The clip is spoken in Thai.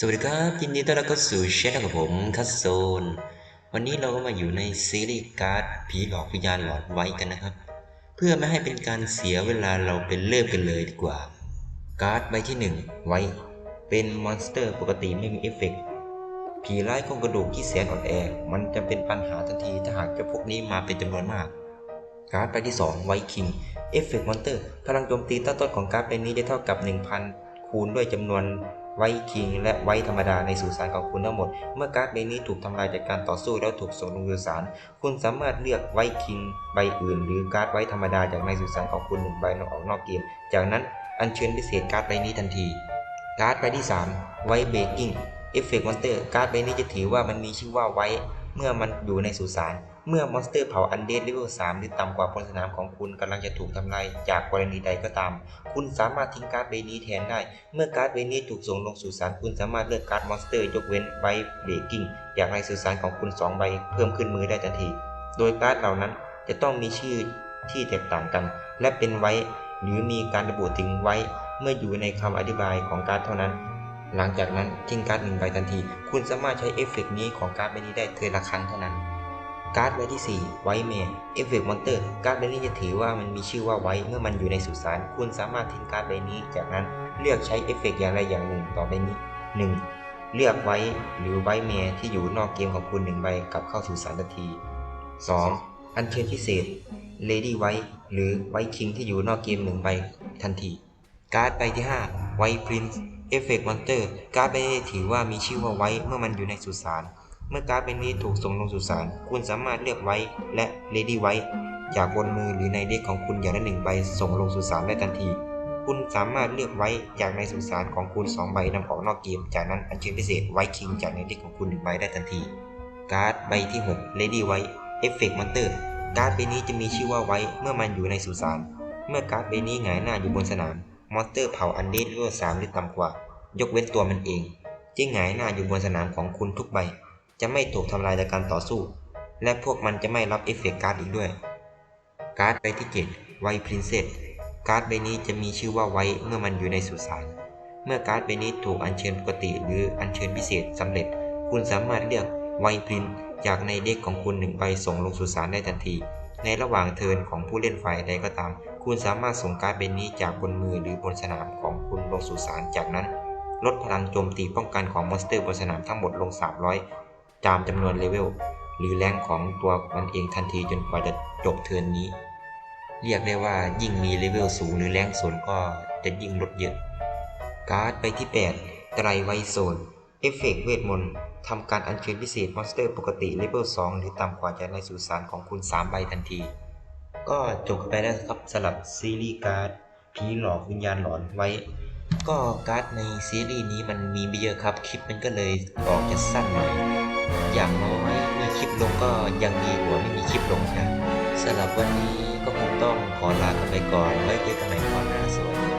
สวัสดีครับยินดีต้อนรับเข้าสู่ช่องของผมคัสโซน วันนี้เราก็มาอยู่ในซีรีส์การ์ดผีหลอกวิญญาณหลอนไว้กันนะครับ เพื่อไม่ให้เป็นการเสียเวลาเราเป็นเริ่มกันเลยดีกว่า การ์ดใบที่ 1 ไว้ เป็นมอนสเตอร์ปกติไม่มีเอฟเฟกต์ผีร้ายโครงกระดูกที่แสนอ่อนแอ มันจะเป็นปัญหาทันทีถ้าหากเจ้าพวกนี้มาเป็นจำนวนมาก การ์ดใบที่ 2 ไวคิงเอฟเฟกต์มอนเตอร์ พลังโจมตีตั้งต้นของการ์ดใบนี้จะเท่ากับ 1,000 คูณด้วยจำนวนไวคิงและไวธรรมดาในสุสานของคุณทั้งหมด เมื่อการ์ดใบนี้ถูกทำลายจากการต่อสู้แล้วถูกส่งลงสุสาน คุณสามารถเลือกไวคิงใบอื่น หรือการ์ดไวธรรมดาจากในสุสานของคุณหนึ่งใบออกนอกเกม จากนั้นอัญเชิญพิเศษการ์ดใบนี้ทันที การ์ดใบที่ 3 ไวเบกกิ้งเอฟเฟกต์มอนเตอร์การ์ดใบนี้จะถือว่ามันมีชื่อว่าไว้ เมื่อมันอยู่ในสุสาน เมื่อมอนสเตอร์เผาอันเดดเลเวล3หรือต่ำกว่าบนสนามของคุณกำลังจะถูกทำลายจากกรณีใดก็ตาม คุณสามารถทิ้งการ์ดใบนี้แทนได้ เมื่อการ์ดใบนี้ถูกส่งลงสู่สารคุณสามารถเลือกการ์ดมอนสเตอร์ยกเว้นไบเบรกิ้งจากในสื่อสารของคุณ 2 ใบเพิ่มขึ้นมือได้ทันที โดยการ์ดเหล่านั้นจะต้องมีชื่อที่แตกต่างกัน และเป็นไว้หรือมีการระบุถึงไว้เมื่ออยู่ในคำอธิบายของการ์ดเท่านั้นหลังจากนั้นทิ้งการ์ดหนึ่งใบทันที คุณสามารถใช้เอฟเฟกต์นี้ของการ์ดใบนี้ได้เทละครั้งเท่านั้น การ์ดใบที่ 4 ไวเมย์เอฟเฟกต์มอนเตอร์ การ์ดใบนี้จะถือว่ามันมีชื่อว่าไวเมื่อมันอยู่ในสุสาน คุณสามารถทิ้งการ์ดใบนี้ จากนั้นเลือกใช้เอฟเฟกต์อย่างใดอย่างหนึ่งต่อไปนี้ 1. เลือกไว้หรือไวเมย์ที่อยู่นอกเกมของคุณหนึ่งใบกลับเข้าสุสานทันที 2. อัญเชิญพิเศษ Lady White หรือไวคิงที่อยู่นอกเกมหนึ่งใบทันที การ์ดใบที่ 5 ไวพรินซ์เอฟเฟกต์มอนเตอร์ การ์ดใบนี้ถือว่ามีชื่อว่าไวเมื่อมันอยู่ในสุสาน เมื่อการ์ดใบนี้ถูกส่งลงสุสานคุณสามารถเลือกไว้และ Lady White จากบนมือหรือในเด็กของคุณอย่างละหนึ่งใบส่งลงสุสานได้ทันที คุณสามารถเลือกไว้จากในสุสานของคุณ 2 ใบนำออกนอกเกม จากนั้นอัญเชิญพิเศษไว้คิงจากในเด็กของคุณหนึ่งใบได้ทันที การ์ดใบที่6 Lady White เอฟเฟกต์มอนเตอร์การ์ดใบนี้จะมีชื่อว่าไว้เมื่อมันอยู่ในสุสานเมื่อการ์ดใบนี้หงายหน้าอยู่บนสนามมอนสเตอร์เผาอันเดดเลเวลสามหรือต่ำกว่า ยกเว้นตัวมันเองที่หงายหน้าอยู่บนสนามของคุณทุกใบ จะไม่ถูกทำลายจากการต่อสู้ และพวกมันจะไม่รับเอฟเฟกต์การ์ดอีกด้วย การ์ดใบที่7ไวพรินเซสการ์ดใบนี้จะมีชื่อว่าไว้เมื่อมันอยู่ในสุสานเมื่อการ์ดใบนี้ถูกอัญเชิญปกติหรืออัญเชิญพิเศษสำเร็จ คุณสามารถเลือกไวพรินจากในเด็กของคุณหนึ่งใบส่งลงสุสานได้ทันที ในระหว่างเทิร์นของผู้เล่นฝ่ายใดก็ตาม คุณสามารถส่งการ์ดใบนี้จากบนมือหรือบนสนามของคุณลงสู่สารจากนั้น ลดพลังโจมตีป้องกันของมอนสเตอร์บนสนามทั้งหมดลง 300 ตามจำนวนเลเวลหรือแรงของตัวมันเองทันทีจนกว่าจะจบเทิร์นนี้ เรียกได้ว่ายิ่งมีเลเวลสูงหรือแรงสูงก็จะยิ่งลดเยอะ การ์ดไปที่ 8 ไตรไวโซน เอฟเฟกต์เวทมนต์ทำการอัญเชิญพิเศษมอนสเตอร์ปกติเลเวล2หรือต่ำกว่าจากในสุสานของคุณ 3 ใบทันที ก็จบไปแล้วครับสำหรับซีรีส์การ์ดผีหลอกวิญญาณหลอนไว้ ก็การ์ดในซีรีส์นี้มันมีไม่เยอะครับ คลิปมันก็เลยออกจะสั้นหน่อย อย่างน้อยมีคลิปลงก็ยังดีกว่าไม่มีคลิปลงนะสำหรับวันนี้ก็คงต้องขอลากันไปก่อนไว้เจอกันใหม่คราวหน้าสวัสดี